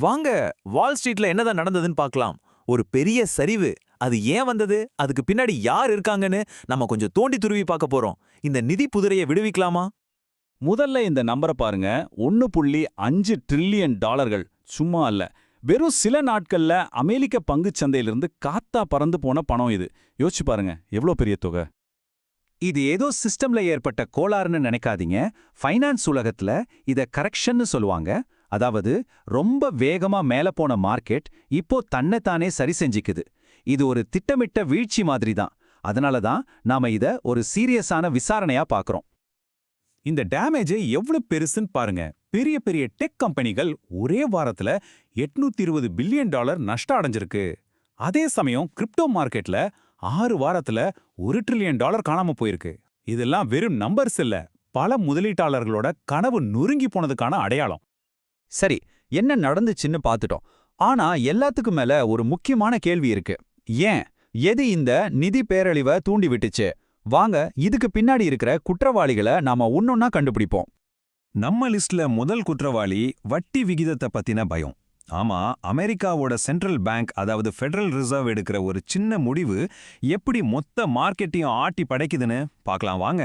வாங்க வால் ஸ்ட்ரீட்ல என்னதான் நடந்ததுன்னு பார்க்கலாம். ஒரு பெரிய சரிவு. அது ஏன் வந்தது? அதுக்கு பின்னாடி யார் இருக்காங்கன்னு நம்ம கொஞ்சம் தோண்டி துருவி பார்க்க போறோம். இந்த நிதி புதிரையை விடுவிக்கலாமா? முதல்ல இந்த நம்பரை பாருங்க. ஒன்னு புள்ளி அஞ்சு ட்ரில்லியன் டாலர்கள். சும்மா அல்ல. வெறும் சில நாட்கள்ல அமெரிக்க பங்குச் சந்தையிலிருந்து காத்தா பறந்து போன பணம் இது. யோசிச்சு பாருங்க. எவ்வளோ பெரிய தொகை? இது ஏதோ சிஸ்டம்ல ஏற்பட்ட கோளாறுன்னு நினைக்காதீங்க. ஃபைனான்ஸ் உலகத்துல இத கரெக்ஷன்னு சொல்லுவாங்க. அதாவது ரொம்ப வேகமா மேல போன மார்க்கெட் இப்போ தன்னைத்தானே சரி செஞ்சுக்குது. இது ஒரு திட்டமிட்ட வீழ்ச்சி மாதிரி தான் அதனால தான் நாம இத ஒரு சீரியஸான விசாரணையா பார்க்கறோம் இந்த டேமேஜை எவ்வளவு பெருசுன்னு பாருங்க. பெரிய பெரிய டெக் கம்பெனிகள் ஒரே வாரத்துல 820 இருபது பில்லியன் டாலர் நஷ்டம் அடைஞ்சிருக்கு. அதே சமயம் கிரிப்டோ மார்க்கெட்ல ஆறு வாரத்துல ஒரு ட்ரில்லியன் டாலர் காணாம போயிருக்கு. இதெல்லாம் வெறும் நம்பர்ஸ் இல்ல பல முதலீட்டாளர்களோட கனவு நொறுங்கி போனதுக்கான அடையாளம். சரி என்ன நடந்துச்சுன்னு பார்த்துட்டோம் ஆனா எல்லாத்துக்கும் மேல ஒரு முக்கியமான கேள்வி இருக்கு. ஏன்? எது இந்த நிதி பேரழிவை தூண்டி விட்டுச்சு? வாங்க இதுக்கு பின்னாடி இருக்கிற குற்றவாளிகளை நாம ஒன்னொன்னா கண்டுபிடிப்போம். நம்ம லிஸ்ட்ல முதல் குற்றவாளி வட்டி விகிதத்தை பத்தின பயம். ஆமா அமெரிக்காவோட சென்ட்ரல் பேங்க் அதாவது ஃபெடரல் ரிசர்வ் எடுக்கிற ஒரு சின்ன முடிவு எப்படி மொத்த மார்க்கெட்டையும் ஆட்டி படைக்குதுன்னு? பார்க்கலாம் வாங்க.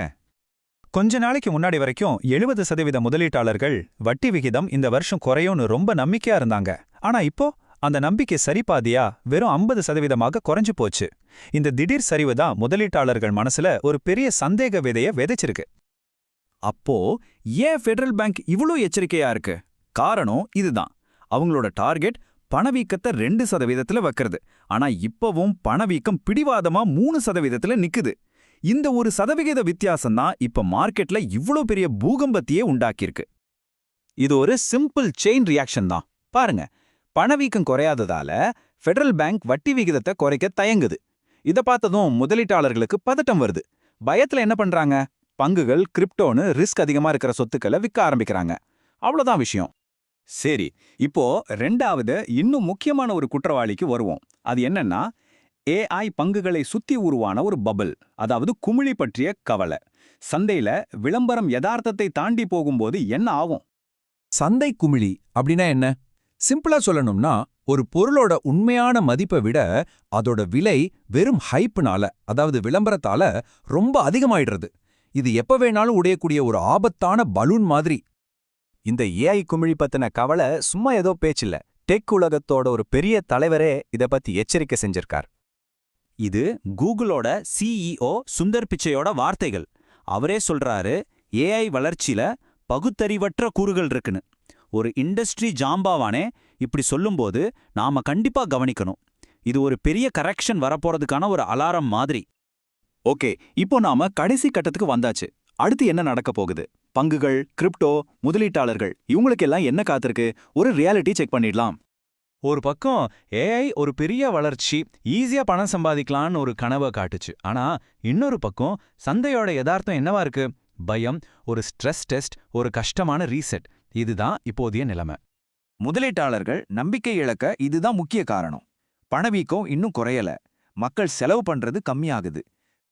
கொஞ்ச நாளைக்கு முன்னாடி வரைக்கும் எழுபது சதவீத முதலீட்டாளர்கள் வட்டி விகிதம் இந்த வருஷம் குறையும்னு ரொம்ப நம்பிக்கையா இருந்தாங்க. ஆனா இப்போ அந்த நம்பிக்கை சரிபாதியா வெறும் ஐம்பது சதவீதமாக குறைஞ்சு போச்சு. இந்த திடீர் சரிவு தான் முதலீட்டாளர்கள் மனசுல ஒரு பெரிய சந்தேக விதைய விதைச்சிருக்கு. அப்போ ஏன் ஃபெடரல் பேங்க் இவ்ளோ எச்சரிக்கையா இருக்கு? காரணம் இதுதான். அவங்களோட டார்கெட் பணவீக்கத்தை ரெண்டு சதவீதத்துல வைக்கிறது. ஆனா இப்பவும் பணவீக்கம் பிடிவாதமா மூணு சதவீதத்துல நிக்குது. இந்த ஒரு சதவிகித வித்தியாசம் தான் இப்ப மார்க்கெட்ல இவ்ளோ பெரிய பூகம்பத்தையே உண்டாக்கியிருக்கு. இது ஒரு சிம்பிள் செயின் ரியாக்ஷன் தான். பாருங்க பணவீக்கம் குறையாததால ஃபெடரல் பேங்க் வட்டி விகிதத்தை குறைக்க தயங்குது. இத பார்த்ததும் முதலீட்டாளர்களுக்கு பதட்டம் வருது. பயத்துல என்ன பண்றாங்க? பங்குகள் கிரிப்டோன்னு ரிஸ்க் அதிகமா இருக்கிற சொத்துக்களை விற்க ஆரம்பிக்கிறாங்க. அவ்வளவுதான் விஷயம். சரி இப்போ ரெண்டாவது இன்னும் முக்கியமான ஒரு குற்றவாளிக்கு வருவோம். அது என்னன்னா ஏஐ பங்குகளை சுத்தி உருவான ஒரு பபிள் அதாவது குமிழி பற்றிய கவலை. சந்தையில விளம்பரம் யதார்த்தத்தை தாண்டி போகும்போது என்ன ஆகும்? சந்தை குமிழி அப்படின்னா என்ன? சிம்பிளா சொல்லணும்னா ஒரு பொருளோட உண்மையான மதிப்பை விட அதோட விலை வெறும் ஹைப்னால அதாவது விளம்பரத்தால ரொம்ப அதிகமாயிடுறது. இது எப்ப வேணாலும் உடையக்கூடிய ஒரு ஆபத்தான பலூன் மாதிரி. இந்த ஏஐ குமிழி பத்தின கவலை சும்மா ஏதோ பேச்சில்ல. டெக் உலகத்தோட ஒரு பெரிய தலைவரே இத பத்தி எச்சரிக்கை செஞ்சிருக்கார். இது கூகுளோட சிஇஓ சுந்தர் பிச்சையோட வார்த்தைகள். அவரே சொல்றாரு ஏஐ வளர்ச்சியில பகுத்தறிவற்ற கூறுகள் இருக்குன்னு. ஒரு இண்டஸ்ட்ரி ஜாம்பாவானே இப்படி சொல்லும்போது நாம கண்டிப்பா கவனிக்கணும். இது ஒரு பெரிய கரெக்ஷன் வரப்போறதுக்கான ஒரு அலாரம் மாதிரி. ஓகே இப்போ நாம கடைசி கட்டத்துக்கு வந்தாச்சு. அடுத்து என்ன நடக்க போகுது? பங்குகள் கிரிப்டோ முதலீட்டாளர்கள் இவங்களுக்கெல்லாம் என்ன காத்திருக்கு? ஒரு ரியாலிட்டி செக் பண்ணிடலாம். ஒரு பக்கம் ஏஐ ஒரு பெரிய வளர்ச்சி ஈஸியா பணம் சம்பாதிக்கலாம்னு ஒரு கனவை காட்டுச்சு. ஆனா இன்னொரு பக்கம் சந்தையோட யதார்த்தம் என்னவா இருக்கு? பயம் ஒரு ஸ்ட்ரெஸ் டெஸ்ட் ஒரு கஷ்டமான ரீசெட் இதுதான் இப்போதைய நிலைமை. முதலீட்டாளர்கள் நம்பிக்கை இழக்க இதுதான் முக்கிய காரணம். பணவீக்கம் இன்னும் குறையல. மக்கள் செலவு பண்றது கம்மியாகுது.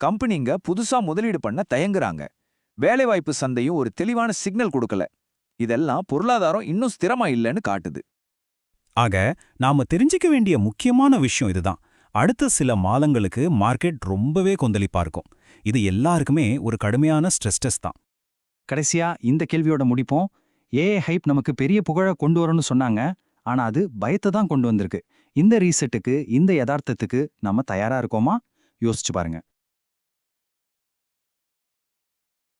கம்பெனிங்க புதுசா முதலீடு பண்ண தயங்குறாங்க. வேலைவாய்ப்பு சந்தையும் ஒரு தெளிவான சிக்னல் கொடுக்கல. இதெல்லாம் பொருளாதாரம் இன்னும் ஸ்திரமா இல்லைன்னு காட்டுது. ஆக நாம தெரிஞ்சுக்க வேண்டிய முக்கியமான விஷயம் இதுதான். அடுத்த சில மாதங்களுக்கு மார்க்கெட் ரொம்பவே கொந்தளிப்பா இருக்கும். இது எல்லாருக்குமே ஒரு கடுமையான ஸ்ட்ரெஸ் டெஸ்ட் தான். கடைசியா இந்த கேள்வியோட முடிப்போம். ஏ ஹைப் நமக்கு பெரிய புகழ கொண்டு வரணும்னு சொன்னாங்க. ஆனா அது பயத்தை தான் கொண்டு வந்திருக்கு. இந்த ரீசெட்டுக்கு இந்த யதார்த்தத்துக்கு நம்ம தயாரா இருக்கோமா? யோசிச்சு பாருங்க.